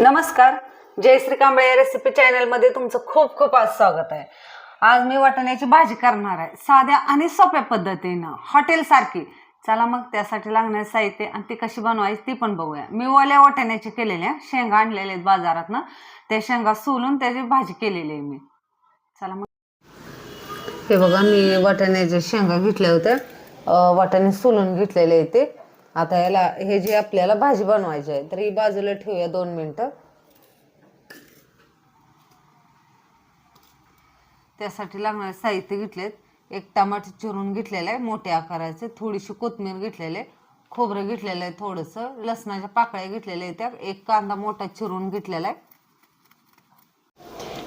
नमस्कार. जय श्री कांबळे रेसिपी चॅनलमध्ये तुमचं खूप खूप आज स्वागत आहे. आज मी वाटाण्याची भाजी करणार आहे. साध्या आणि सोप्या पद्धतीनं हॉटेलसारखी चला मग त्यासाठी लागणारे साहित्य आणि ती कशी बनवायची ती पण बघूया. मी ओल्या वाटाण्याची केलेल्या शेंगा आणलेल्या आहेत बाजारातनं. त्या शेंगा सोलून त्याची भाजी केलेली आहे मी. चला मग. हे बघा मी वाटाण्याच्या शेंगा घेतल्या होत्या. वाटाणे सोलून घेतलेले आहे ते. आता याला हे जे आपल्याला भाजी बनवायची आहे तर ही बाजूला ठेवूया दोन मिनटं. त्यासाठी लागणारे साहित्य घेतलेत. एक टमाटर चिरून घेतलेलं आहे मोठ्या आकाराचे थोडीशी कोथमीर घेतलेले खोबरं घेतलेलं आहे थोडंसं लसणाच्या पाकळ्या घेतलेल्या आहेत त्या एक कांदा मोठा चिरून घेतलेला आहे.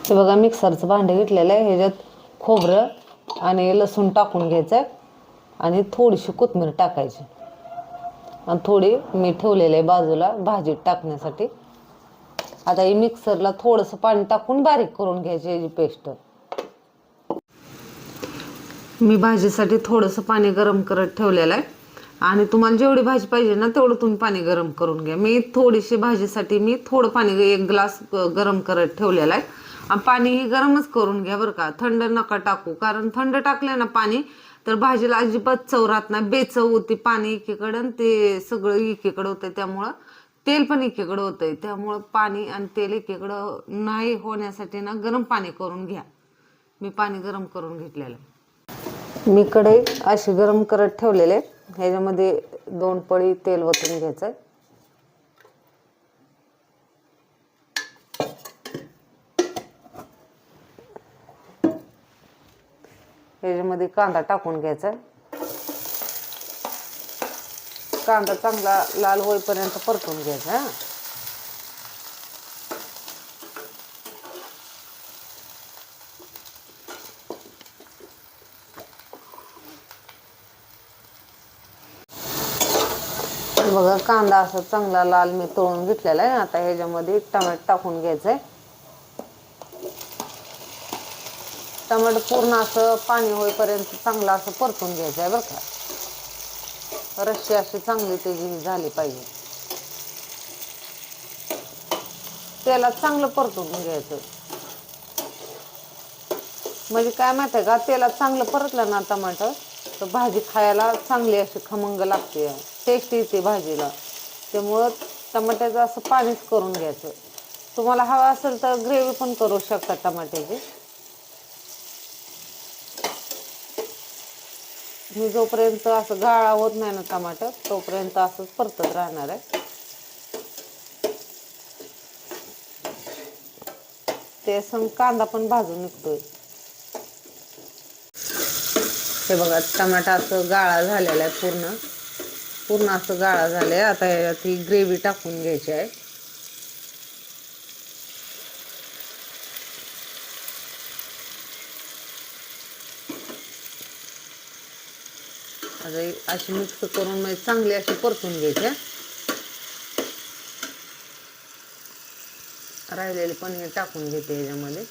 हे बघा मिक्सरचं भांडं घेतलेलं आहे ह्याच्यात खोबरं आणि लसूण टाकून घ्यायचं आहे आणि थोडीशी कोथमीर टाकायची. थोडी मी ठेवलेलं आहे बाजूला भाजीत टाकण्यासाठी. आता ही मिक्सरला थोडंसं पाणी टाकून बारीक करून घ्यायची याची पेस्ट मी भाजीसाठी थोडंसं पाणी गरम करत ठेवलेलं आहे. आणि तुम्हाला जेवढी भाजी पाहिजे ना तेवढं तुम्ही पाणी गरम करून घ्या. मी थोडीशी भाजीसाठी मी थोडं पाणी एक ग्लास गरम करत ठेवलेलं आहे. आणि पाणी गरमच करून घ्या बरं का. थंड नका टाकू. कारण थंड टाकलं ना पाणी तर भाजीला अजिबात चव राहत नाही. बेचव होती पाणी एकीकडं आणि ते सगळं एकीकडं होतं त्यामुळं तेल पण एकीकडं होतंय. त्यामुळं पाणी आणि तेल एकीकडं नाही होण्यासाठी ना गरम पाणी करून घ्या. मी पाणी गरम करून घेतलेलं मी कढई अशी गरम करत ठेवलेले. ह्याच्यामध्ये दोन पळी तेल वतून घ्यायचं आहे ह्याच्यामध्ये कांदा टाकून घ्यायचा. कांदा चांगला लाल होईपर्यंत परतून घ्यायचा. हा बघा कांदा असा चांगला लाल मी तळून घेतलेला आहे. आता ह्याच्यामध्ये टमॅटो टाकून घ्यायचं आहे टमाटर पूर्ण असं पाणी होईपर्यंत चांगलं असं परतून घ्यायचं आहे बरं का. रस्सी अशी चांगली त्याची झाली पाहिजे. तेलात चांगलं परतून घ्यायचं. म्हणजे काय माहिती आहे का तेलात चांगलं परतलं ना टमाटर तर भाजी खायला चांगली अशी खमंग लागते. टेस्ट येते भाजीला. त्यामुळं टमाट्याचं असं पाणीच करून घ्यायचं. तुम्हाला हवं असेल तर ग्रेव्ही पण करू शकता टमाट्याची. मी जोपर्यंत असं गाळा होत नाही ना टमाटर तोपर्यंत असंच परतत राहणार आहे. ते सम कांदा पण भाजून निघतोय. हे बघा टमाटा असं गाळा झालेला आहे पूर्ण. पूर्ण असं गाळा झालंय. आता याच्यात ही ग्रेव्ही टाकून घ्यायची आहे. आता अशी मिक्स करून म्हणजे चांगली अशी परतून घ्यायची राहिलेले पनीर टाकून घेते याच्यामध्ये.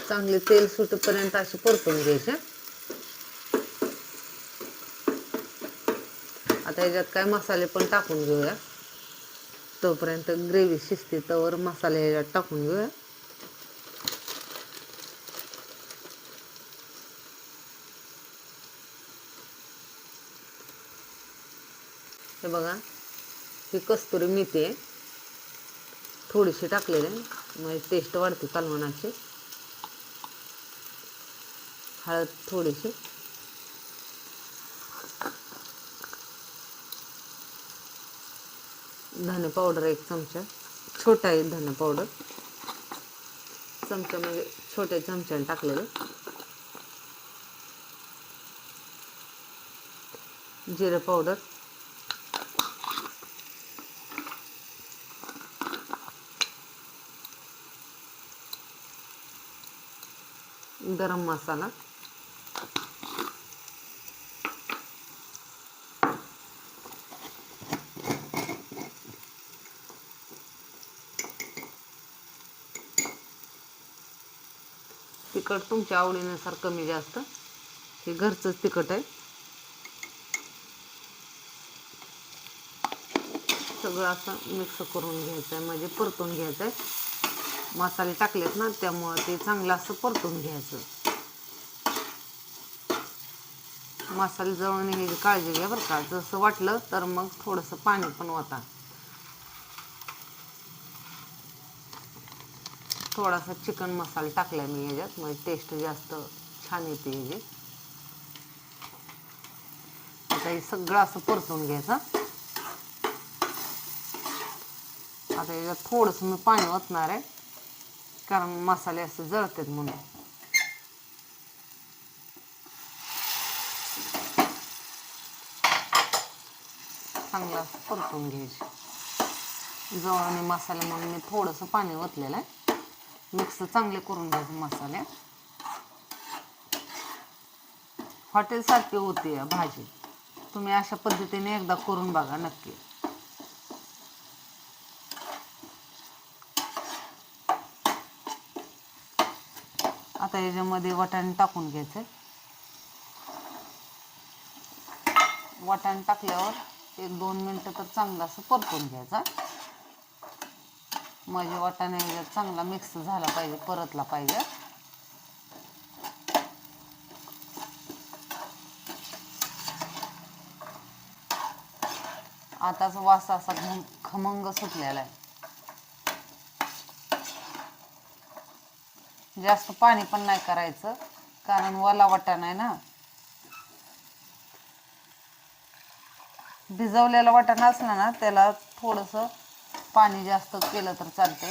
चांगले तेल सुटपर्यंत अशी परतून घ्यायचे आता याच्यात काय मसाले पण टाकून घेऊया. तोपर्यंत ग्रेव्ही शिजते तवर मसाले ह्याच्यात टाकून घेऊया. हे बघा ही कस्तुरी मेथी आहे. थोडीशी टाकलेली आहे. म्हणजे टेस्ट वाढते कालवणाची. हळद थोडीशी. धने पावडर एक चमचा. छोटा आहे धने पावडर. चमचा म्हणजे छोट्या चमच्याने टाकलेलं. जिरे पावडर. गरम मसाला. तिखट तुमच्या आवडीनुसार कमी जास्त. हे घरचंच तिखट आहे. सगळं असं मिक्स करून घ्यायचं आहे म्हणजे परतून घ्यायचं आहे मसाले टाकलेत ना त्यामुळं ते चांगलं असं परतून घ्यायचं. मसाले जळून ह्याची काळजी घ्या बरं का. जसं वाटलं तर मग थोडंसं पाणी पण होता थोडासा चिकन मसाला टाकलाय मी याच्यात. म्हणजे टेस्ट जास्त छान येते याची. आता हे सगळं असं परतून घ्यायचं. आता याच्यात थोडंसं मी पाणी ओतणार आहे. कारण मसाले असे जळतात म्हणून. चांगलं असं परतून जवळ जवळने मसाले म्हणून मी थोडंसं पाणी ओतलेलं आहे. मिक्स चांगले करून घ्यायचे मसाले. हॉटेलसारखी होती आहे भाजी. तुम्ही अशा पद्धतीने एकदा करून बघा नक्की. आता याच्यामध्ये वटाणे टाकून घ्यायचे. वाटाणे टाकल्यावर एक दोन मिनटं तर चांगलं असं परतून घ्यायचा. माझे वाटाणे चांगला मिक्स झाला पाहिजे परतला पाहिजे. आताच वास असा घम खमंग सुटलेला आहे. जास्त पाणी पण नाही करायचं कारण वाला वाटाणा आहे ना. भिजवलेला वाटाणा असला ना त्याला थोडंसं पाणी जास्त केलं तर चालते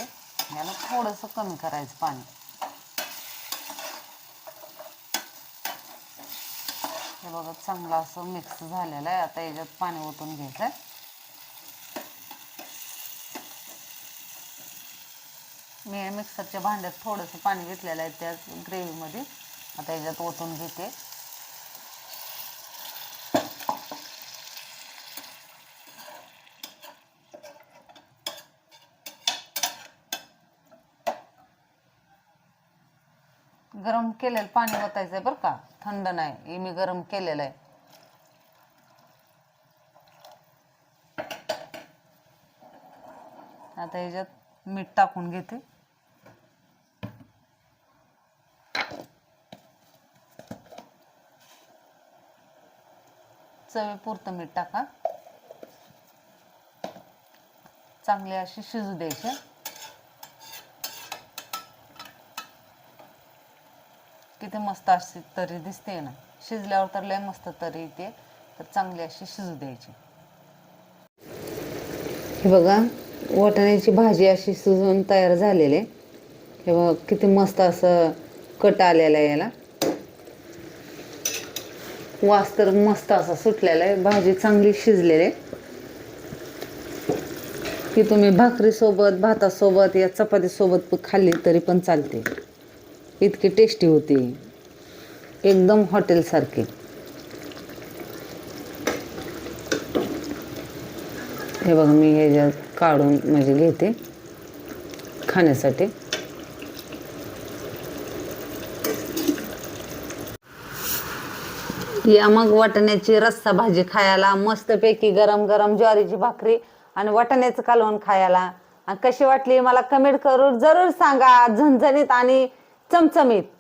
याला थोडंसं कमी करायचं पाणी. हे बघा चांगलं असं मिक्स झालेलं आहे. आता याच्यात पाणी ओतून घ्यायचं आहे मी मिक्सरच्या भांड्यात थोडंसं पाणी घेतलेलं आहे त्या ग्रेव्हीमध्ये आता याच्यात ओतून घेते. गरम केलेलं पाणी ओतायचंय आहे बरं का. थंड नाही. हे मी गरम केलेलं आहे. आता याच्यात मीठ टाकून घेते. चवीपुरतं मीठ टाका. चांगली अशी शिजू द्यायची. किती मस्त अशी तरी दिसते ना. शिजल्यावर तर लय मस्त तरी येते तर चांगली अशी शिजू द्यायची. हे बघा वाटाण्याची भाजी अशी शिजून तयार झालेली आहे. हे बघा किती मस्त असं कट आलेला आहे याला. वास तर मस्त असा सुटलेला आहे. भाजी चांगली शिजलेली आहे. ती तुम्ही भाकरीसोबत भातासोबत या चपातीसोबत पण खाल्ली तरी पण चालते. इतकी टेस्टी होती. एकदम हॉटेलसारखी हे बघा मी ह्याच्यात काढून म्हणजे घेते खाण्यासाठी. या मग वाटण्याची रस्सा भाजी खायला मस्तपैकी गरम गरम ज्वारीची भाकरी आणि वाटण्याचं कालवण खायला. आणि कशी वाटली? मला कमेंट करून जरूर सांगा. झणझणीत आणि צמצמית.